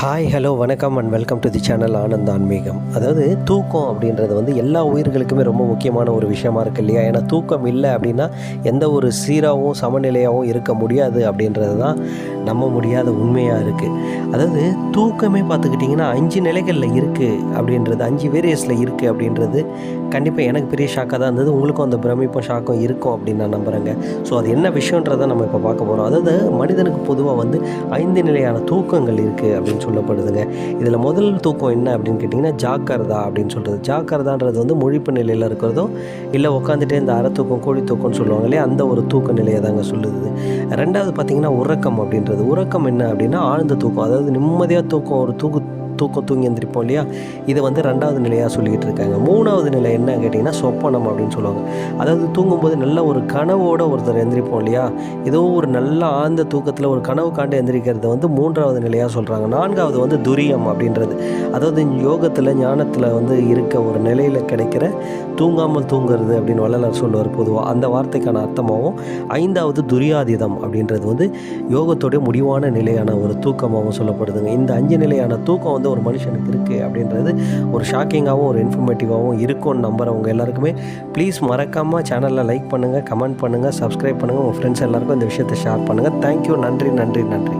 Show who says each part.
Speaker 1: Hi hello வணக்கம் and welcome to the channel Anand ஆன்மீகம். அதாவது தூக்கம் அப்படின்றது வந்து எல்லா உயிர்களுக்குமே ரொம்ப முக்கியமான ஒரு விஷயமா இருக்கு இல்லையா? ஏன்னா தூக்கம் இல்லை அப்படின்னா எந்த ஒரு சீராகவும் சமநிலையாகவும் இருக்க முடியாது அப்படின்றது தான் நம்ப முடியாத உண்மையாக இருக்குது அதாவது தூக்கமே பார்த்துக்கிட்டிங்கன்னா அஞ்சு நிலைகளில் இருக்குது அப்படின்றது அஞ்சு வேரியஸில் இருக்குது அப்படின்றது கண்டிப்பாக எனக்கு பெரிய ஷாக்காக தான் இருந்தது. உங்களுக்கும் அந்த பிரமிப்பும் ஷாக்கும் இருக்கும் அப்படின்னு நான் நம்புகிறேங்க ஸோ அது என்ன விஷயன்றதை நம்ம இப்போ பார்க்க போகிறோம் அதாவது மனிதனுக்கு பொதுவாக வந்து ஐந்து நிலையான தூக்கங்கள் இருக்குது அப்படின்னு சொல்லப்படுதுங்க. இதில் முதல் தூக்கம் என்ன அப்படின்னு கேட்டிங்கன்னா ஜாக்கிரதா அப்படின்னு சொல்கிறது ஜாக்கிரதான்றது வந்து முழிப்பு நிலையில் இருக்கிறதோ இல்லை உட்காந்துட்டே இந்த அரை தூக்கம் கோழி தூக்கம்னு சொல்லுவாங்க இல்லையா அந்த ஒரு தூக்க நிலையை தாங்க சொல்லுது. ரெண்டாவது பார்த்திங்கன்னா உறக்கம் அப்படின்றது. உறக்கம் என்ன அப்படின்னா ஆழ்ந்த தூக்கம். அதாவது நிம்மதியாக தூக்கம் ஒரு தூக்கு தூக்கம் தூங்கி எந்திரிப்போம் இல்லையா? இதை வந்து ரெண்டாவது நிலையாக சொல்லிக்கிட்டு இருக்காங்க. மூணாவது நிலை என்ன கேட்டிங்கன்னா சொப்பனம் அப்படின்னு சொல்லுவாங்க. அதாவது தூங்கும்போது நல்ல ஒரு கனவோடு ஒருத்தர் எந்திரிப்போம் இல்லையா? ஏதோ ஒரு நல்ல ஆழ்ந்த தூக்கத்தில் ஒரு கனவு காண்டு எந்திரிக்கிறது வந்து மூன்றாவது நிலையாக சொல்கிறாங்க நான்காவது வந்து துரியம் அப்படின்றது. அதாவது யோகத்தில் ஞானத்தில் வந்து இருக்க ஒரு நிலையில் கிடைக்கிற தூங்காமல் தூங்குறது அப்படின்னு வள்ளலார் சொல்லுவார் பொதுவாக அந்த வார்த்தைக்கான அர்த்தமாகவும் ஐந்தாவது துரியாதீதம் அப்படின்றது வந்து யோகத்தோடைய முடிவான நிலையான ஒரு தூக்கமாகவும் சொல்லப்படுதுங்க. இந்த அஞ்சு நிலையான தூக்கம் வந்து வந்து ஒரு மனுஷனுக்கு இருக்குது அப்படின்றது ஒரு ஷாக்கிங்காகவும் ஒரு இன்ஃபர்மேட்டிவாகவும் இருக்கும்னு நம்புகிறவங்க எல்லாருக்குமே. ப்ளீஸ் மறக்காமல் சேனலில் லைக் பண்ணுங்கள் கமெண்ட் பண்ணுங்கள் சப்ஸ்கிரைப் பண்ணுங்கள் உங்கள் ஃப்ரெண்ட்ஸ் எல்லாருக்கும் இந்த விஷயத்தை ஷேர் பண்ணுங்கள் தேங்க்யூ நன்றி நன்றி நன்றி.